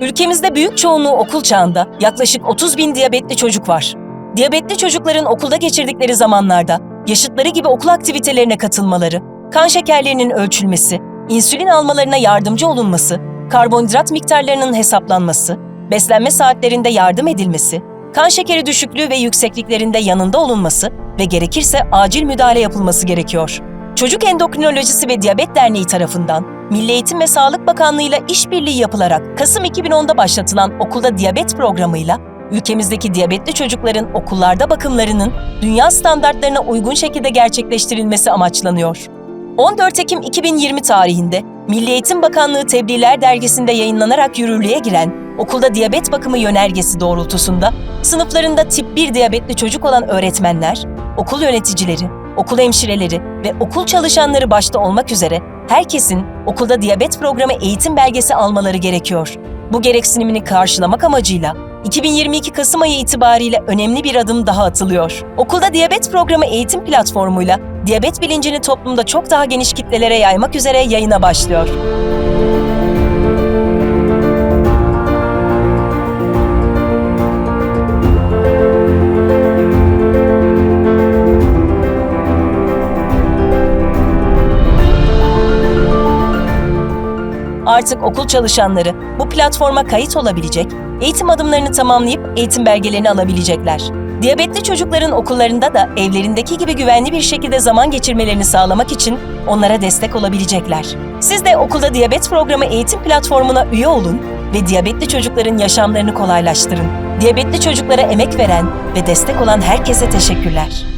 Ülkemizde büyük çoğunluğu okul çağında yaklaşık 30 bin diyabetli çocuk var. Diyabetli çocukların okulda geçirdikleri zamanlarda yaşıtları gibi okul aktivitelerine katılmaları, kan şekerlerinin ölçülmesi, insülin almalarına yardımcı olunması, karbonhidrat miktarlarının hesaplanması, beslenme saatlerinde yardım edilmesi, kan şekeri düşüklüğü ve yüksekliklerinde yanında olunması ve gerekirse acil müdahale yapılması gerekiyor. Çocuk Endokrinolojisi ve Diyabet Derneği tarafından Milli Eğitim ve Sağlık Bakanlığı ile işbirliği yapılarak Kasım 2010'da başlatılan okulda diyabet programıyla ülkemizdeki diyabetli çocukların okullarda bakımlarının dünya standartlarına uygun şekilde gerçekleştirilmesi amaçlanıyor. 14 Ekim 2020 tarihinde Milli Eğitim Bakanlığı Tebliğler Dergisi'nde yayınlanarak yürürlüğe giren okulda diyabet bakımı yönergesi doğrultusunda sınıflarında tip 1 diyabetli çocuk olan öğretmenler, okul yöneticileri, okul hemşireleri ve okul çalışanları başta olmak üzere herkesin okulda diyabet programı eğitim belgesi almaları gerekiyor. Bu gereksinimini karşılamak amacıyla 2022 Kasım ayı itibariyle önemli bir adım daha atılıyor. Okulda diyabet programı eğitim platformuyla diyabet bilincini toplumda çok daha geniş kitlelere yaymak üzere yayına başlıyor. Artık okul çalışanları bu platforma kayıt olabilecek, eğitim adımlarını tamamlayıp eğitim belgelerini alabilecekler. Diyabetli çocukların okullarında da evlerindeki gibi güvenli bir şekilde zaman geçirmelerini sağlamak için onlara destek olabilecekler. Siz de okulda diyabet programı eğitim platformuna üye olun ve diyabetli çocukların yaşamlarını kolaylaştırın. Diyabetli çocuklara emek veren ve destek olan herkese teşekkürler.